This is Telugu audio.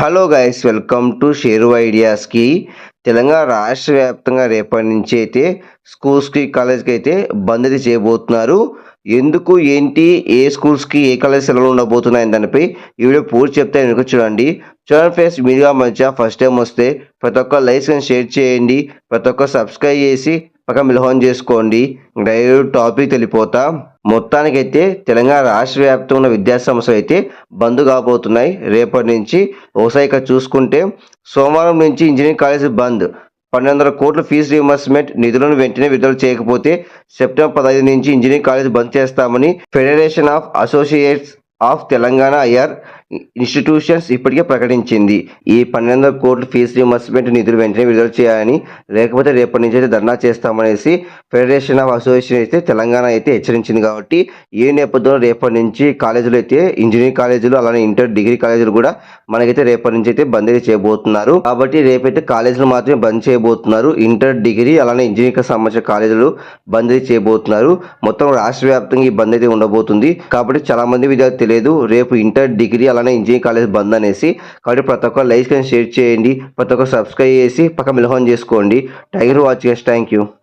Hello guys welcome to Sheru ఐడియాస్కి Telangana రాష్ట్ర వ్యాప్తంగా రేపటి నుంచి అయితే స్కూల్స్కి కాలేజ్కి అయితే బందీ చేయబోతున్నారు. ఎందుకు ఏంటి ఏ స్కూల్స్కి ఏ కాలేజ్ సెలవులు ఉండబోతున్నాయి దానిపై ఈ వీడియో పూర్తి చెప్తే వెనుక చూడండి. చూడండి ఫ్రెండ్స్ మీడియా మధ్య ఫస్ట్ టైం వస్తే ప్రతి ఒక్క లైక్స్ షేర్ చేయండి. ప్రతి ఒక్క సబ్స్క్రైబ్ చేసి పక్క మిలహం చేసుకోండి. డైరెక్ట్ టాపిక్ తెలిపోతా మొత్తానికైతే తెలంగాణ రాష్ట్ర వ్యాప్తంగా ఉన్న అయితే బంద్ కాబోతున్నాయి. రేపటి నుంచి ఒకసారి ఇక్కడ చూసుకుంటే సోమవారం నుంచి ఇంజనీరింగ్ కాలేజ్ బంద్. పన్నెండు వందల కోట్ల ఫీజు రీయింబర్స్మెంట్ నిధులను వెంటనే విడుదల చేయకపోతే సెప్టెంబర్ పదహైదు నుంచి ఇంజనీరింగ్ కాలేజ్ బంద్ చేస్తామని federation of associates of Telangana IR institutions ఇప్పటికే ప్రకటించింది. ఈ పన్నెండు వందల కోట్ల ఫీజు రిమర్స్మెంట్ నిధులు వెంటనే విడుదల చేయాలని లేకపోతే రేపటి నుంచి అయితే ధర్నా చేస్తామనేసి ఫెడరేషన్ ఆఫ్ అసోసియేషన్ అయితే తెలంగాణ అయితే హెచ్చరించింది కాబట్టి ఏ నేపథ్యంలో రేపటి నుంచి కాలేజీలు అయితే ఇంజనీరింగ్ కాలేజీలు అలానే ఇంటర్ డిగ్రీ కాలేజీలు కూడా మనకైతే రేపటి నుంచి అయితే బంద్ అయితే చేయబోతున్నారు. కాబట్టి రేపైతే కాలేజీలు మాత్రమే బంద్ చేయబోతున్నారు. ఇంటర్ డిగ్రీ అలానే ఇంజనీరింగ్ సంబంధించిన కాలేజీలు బంద్ చేయబోతున్నారు. మొత్తం రాష్ట్ర వ్యాప్తంగా ఈ బంద్ అయితే ఉండబోతుంది. కాబట్టి చాలా మంది విద్యార్థులు తెలియదు రేపు ఇంటర్ డిగ్రీ అలానే ఇంజనీరింగ్ కాలేజ్ బంద్ అనేసి కాబట్టి ప్రతి ఒక్కరు లైక్ అండ్ షేర్ చేయండి ప్రతి ఒక్కరు సబ్స్క్రైబ్ చేసి పక్క మిలహోన్ చేసుకోండి. Thank you watching thank you